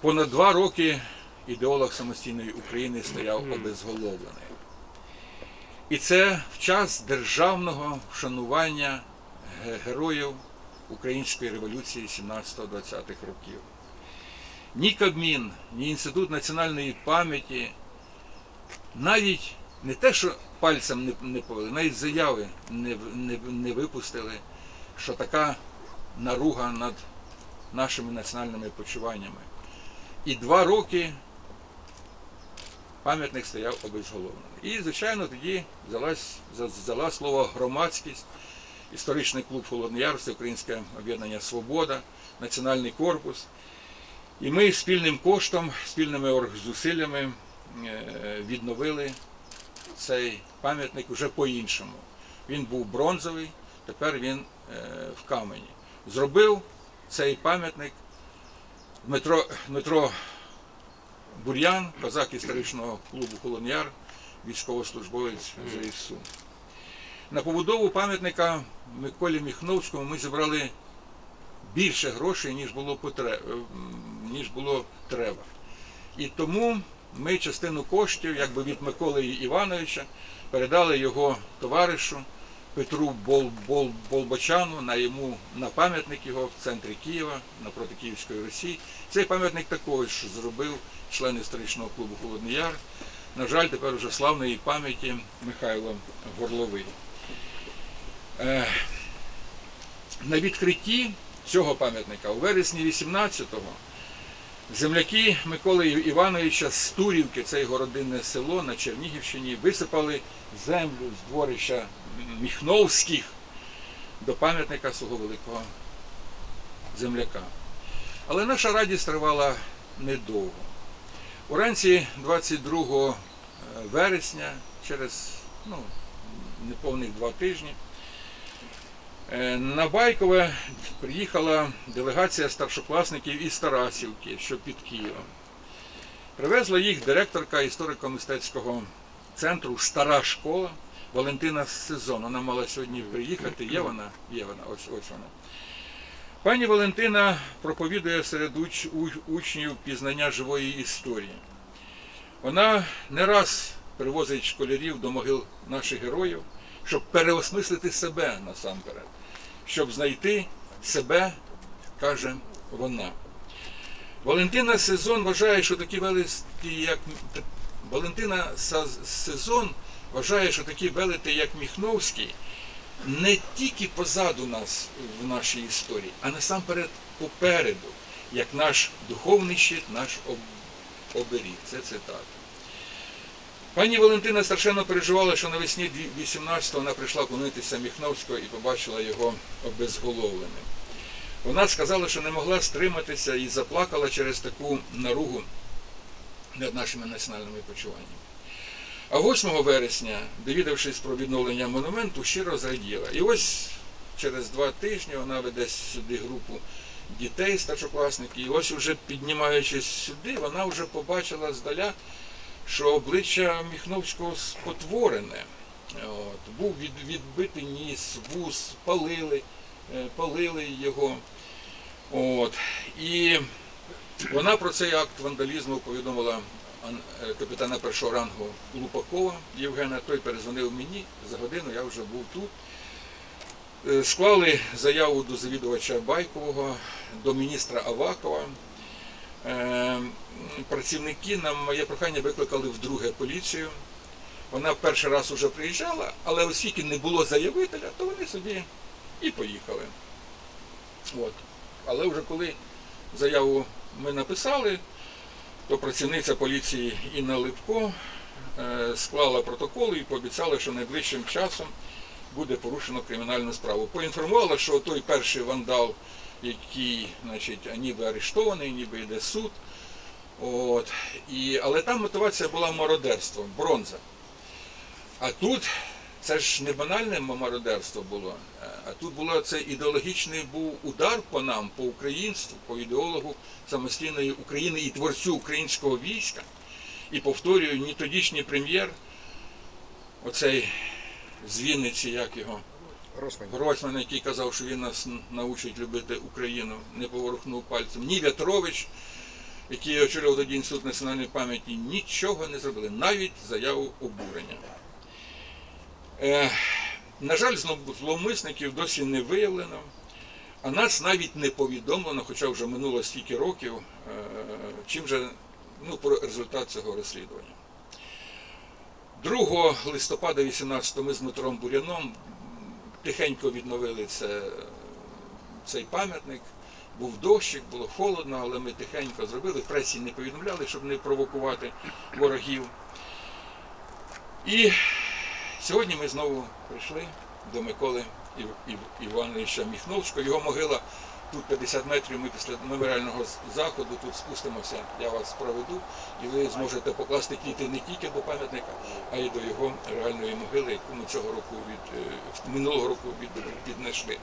Понад два роки ідеолог самостійної України стояв обезголовлений. І це в час державного вшанування героїв Української революції 17-20-х років. Ні Кабмін, ні Інститут національної пам'яті, навіть не те, що пальцем не, не повели, навіть заяви не, не, не випустили, що така наруга над нашими національними почуваннями. І два роки пам'ятник стояв обезголовлений. І, звичайно, тоді взяла слово громадськість, історичний клуб Холодний Яр, Українське об'єднання Свобода, Національний корпус. І ми спільним коштом, спільними оргзусиллями е, відновили цей пам'ятник вже по-іншому. Він був бронзовий, тепер він е, в камені. Зробив цей пам'ятник Дмитро, Дмитро Бур'ян, козак історичного клубу Колоніяр, військовослужбовець ЗСУ. На побудову пам'ятника Миколі Міхновському ми зібрали більше грошей, ніж було, потре- е, ніж було треба. І тому ми частину коштів, якби від Миколи Івановича, передали його товаришу Петру Бол, Бол, Болбочану на йому на пам'ятник його в центрі Києва, напроти Київської Росії. Цей пам'ятник також зробив член історичного клубу Холодний Яр. На жаль, тепер уже славної пам'яті Михайло Горловий. Е, на відкритті цього пам'ятника у вересні 18-го земляки Миколи Івановича з Турівки, це його родинне село на Чернігівщині, висипали землю з дворища Міхновських до пам'ятника свого великого земляка. Але наша радість тривала недовго. Уранці 22 вересня, через ну, неповних два тижні, Е, На Байкове приїхала делегація старшокласників із Тарасівки, що під Києвом. Привезла їх директорка історико-мистецького центру Стара школа Валентина Сезон. Вона мала сьогодні приїхати. Є вона? Є вона, ось ось вона. Пані Валентина проповідує серед уч- учнів пізнання живої історії. Вона не раз привозить школярів до могил наших героїв, щоб переосмислити себе насамперед, щоб знайти себе, каже вона. Валентина Сезон вважає, що такі велеті, як Валентина Сезон вважає, що такі велети, як Міхновський, не тільки позаду нас в нашій історії, а насамперед попереду, як наш духовний щит, наш оберіг. Це цитата. Пані Валентина страшенно переживала, що навесні 18-го вона прийшла клонитися Міхновського і побачила його обезголовленим. Вона сказала, що не могла стриматися і заплакала через таку наругу над нашими національними почуваннями. А 8 вересня, довідавшись про відновлення монументу, щиро зраділа. І ось через два тижні вона веде сюди групу дітей, старшокласників, і ось уже піднімаючись сюди, вона вже побачила здаля, що обличчя Міхновського спотворене. От, був від, відбитий ніс, вуз, палили, е, палили його. От, і вона про цей акт вандалізму повідомила е, капітана першого рангу Лупакова Євгена. Той перезвонив мені за годину, я вже був тут. Е, Склали заяву до завідувача Байкового, до міністра Авакова. Е, Працівники на моє прохання викликали вдруге поліцію. Вона перший раз уже приїжджала, але оскільки не було заявителя, то вони собі і поїхали. От. Але вже коли заяву ми написали, то працівниця поліції Інна Липко е, склала протокол і пообіцяла, що найближчим часом буде порушено кримінальну справу. Поінформувала, що той перший вандал, який значить, ніби арештований, ніби йде суд. От. І, але там мотивація була мародерство, бронза. А тут це ж не банальне мародерство було, е, а тут було це ідеологічний був удар по нам, по українству, по ідеологу самостійної України і творцю українського війська. І повторюю, ні тодішній прем'єр, оцей з Вінниці, як його, Гросман. Гройсман, який казав, що він нас научить любити Україну, не поворухнув пальцем, ні В'ятрович, який очолював тоді Інститут національної пам'яті, нічого не зробили, навіть заяву обурення. Е, на жаль, зловмисників досі не виявлено, а нас навіть не повідомлено, хоча вже минуло стільки років, е, чим же ну, про результат цього розслідування. 2 листопада 18 ми з Дмитром Буряном тихенько відновили це, цей пам'ятник. Був дощик, було холодно, але ми тихенько зробили. В пресі не повідомляли, щоб не провокувати ворогів. І сьогодні ми знову прийшли до Миколи Ів- Ів- Івановича Міхновського. Його могила тут 50 метрів. Ми після меморіального заходу тут спустимося. Я вас проведу, і ви зможете покласти квіти не тільки до пам'ятника, а й до його реальної могили, яку ми цього року від е, минулого року від, піднесли.